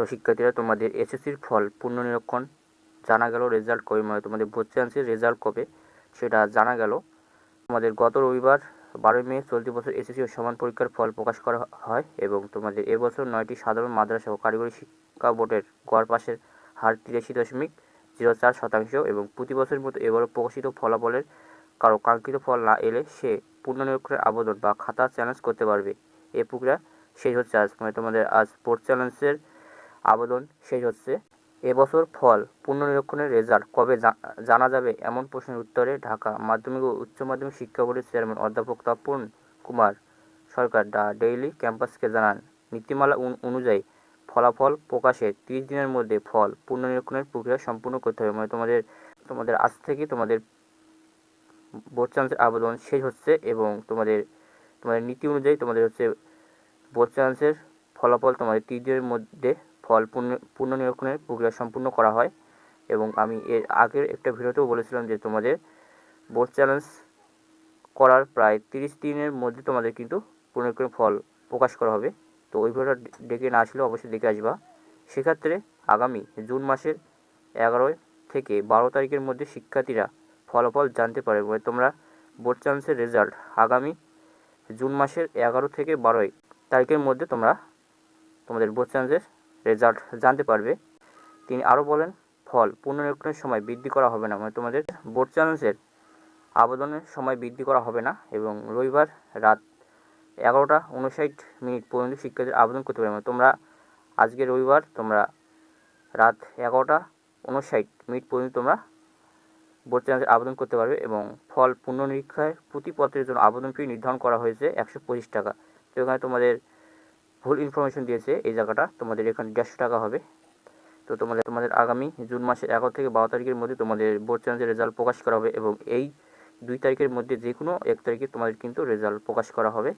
তো শিক্ষার্থীরা তোমাদের এসএসসির ফল পুনর্নিরীক্ষণ জানা গেল রেজাল্ট কবে মানে তোমাদের ভোট চান্সের রেজাল্ট কবে, সেটা জানা গেল। তোমাদের গত রবিবার বারোই মে চলতি বছর এসএসসি ও সমান পরীক্ষার ফল প্রকাশ করা হয় এবং তোমাদের এবছর নয়টি সাধারণ মাদ্রাসা ও কারিগরি শিক্ষা বোর্ডের গড় পাশের হার তিরাশি দশমিক জিরো চার শতাংশ এবং প্রতি বছরের মতো এবারও প্রকাশিত ফলাফলের কারও কাঙ্ক্ষিত ফল না এলে সে পুনর্নিরীক্ষণের আবেদন বা খাতা চ্যালেঞ্জ করতে পারবে। এই প্রক্রিয়া শেষ হচ্ছে আজ। মানে তোমাদের আজ স্পোর্টস চ্যালেঞ্জের আবেদন শেষ হচ্ছে। এবছর ফল পুনর্নিরীক্ষণের রেজাল্ট কবে জানা যাবে এমন প্রশ্নের উত্তরে ঢাকা মাধ্যমিক ও উচ্চ মাধ্যমিক শিক্ষা বোর্ডের চেয়ারম্যান অধ্যাপক তপন কুমার সরকার দ্য ডেইলি ক্যাম্পাসকে জানান। নীতিমালা অনু- অনুযায়ী ফলাফল প্রকাশের তিরিশ দিনের মধ্যে ফল পুনর্নিরীক্ষণের প্রক্রিয়া সম্পূর্ণ করতে হবে। মানে তোমাদের তোমাদের আজ থেকে তোমাদের বোর্ড চান্সের আবেদন শেষ হচ্ছে এবং তোমাদের তোমাদের নীতি অনুযায়ী তোমাদের হচ্ছে বোর্ড চান্সের ফলাফল তোমাদের তিরিশ দিনের মধ্যে ফল পুনঃ, পুনর্নিরীক্ষণের প্রক্রিয়া সম্পূর্ণ করা হয় এবং আমি এর আগের একটা ভিডিওতেও বলেছিলাম যে তোমাদের বোর্ড চ্যালেঞ্জ করার প্রায় তিরিশ দিনের মধ্যে তোমাদের কিন্তু পুনর্নিরীক্ষণের ফল প্রকাশ করা হবে। তো ওই ভিডিওটা ডেকে না আসলেও অবশ্যই দেখে আসবা। সেক্ষেত্রে আগামী জুন মাসের এগারোই থেকে বারো তারিখের মধ্যে শিক্ষার্থীরা ফলাফল জানতে মানে তোমরা বোর্ড চ্যালেঞ্জের রেজাল্ট আগামী জুন মাসের এগারো থেকে বারোই তারিখের মধ্যে তোমরা তোমাদের বোর্ড চ্যালেঞ্জের রেজাল্ট জানতে পারবে। তিনি আরও বলেন, ফল পুনর্নিরীক্ষণের সময় বৃদ্ধি করা হবে না। মানে তোমাদের বোর্ড চ্যালেঞ্জের আবেদনের সময় বৃদ্ধি করা হবে না এবং রবিবার রাত এগারোটা উনষাট মিনিট পর্যন্ত শিক্ষার্থীদের আবেদন করতে পারবে। মানে তোমরা আজকে রবিবার তোমরা রাত এগারোটা উনষাট মিনিট পর্যন্ত তোমরা বোর্ড চ্যালেঞ্জের আবেদন করতে পারবে এবং ফল পুনর্নিরীক্ষায় প্রতি পত্রের জন্য আবেদন ফি নির্ধারণ করা হয়েছে একশো পঁচিশ টাকা। তো এখানে তোমাদের ভুল ইনফরমেশন দিয়েছে, এই জায়গাটা তোমাদের এখানে দেড়শো টাকা হবে। তো তোমাদের তোমাদের আগামী জুন মাসের এগারো থেকে বারো তারিখের মধ্যে তোমাদের বোর্ড চ্যালেঞ্জের রেজাল্ট প্রকাশ করা হবে এবং এই দুই তারিখের মধ্যে যে কোনো এক তারিখে তোমাদের কিন্তু রেজাল্ট প্রকাশ করা হবে।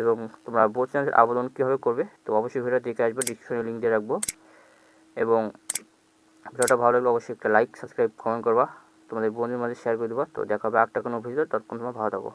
এবং তোমরা বোর্ড চ্যালেঞ্জের আবেদন কীভাবে করবে, তো অবশ্যই ভিডিও দেখে আসবে ডিসক্রিপশনে লিঙ্ক দিয়ে রাখব। এবং ভিডিওটা ভালো লাগলে অবশ্যই একটা লাইক সাবস্ক্রাইব কমেন্ট করবা। তোমাদের বন্ধুদের মাঝে শেয়ার করে দেবা। তো দেখা হবে একটা কোনো ভিডিও ততক্ষণ তোমরা ভালো থাকো।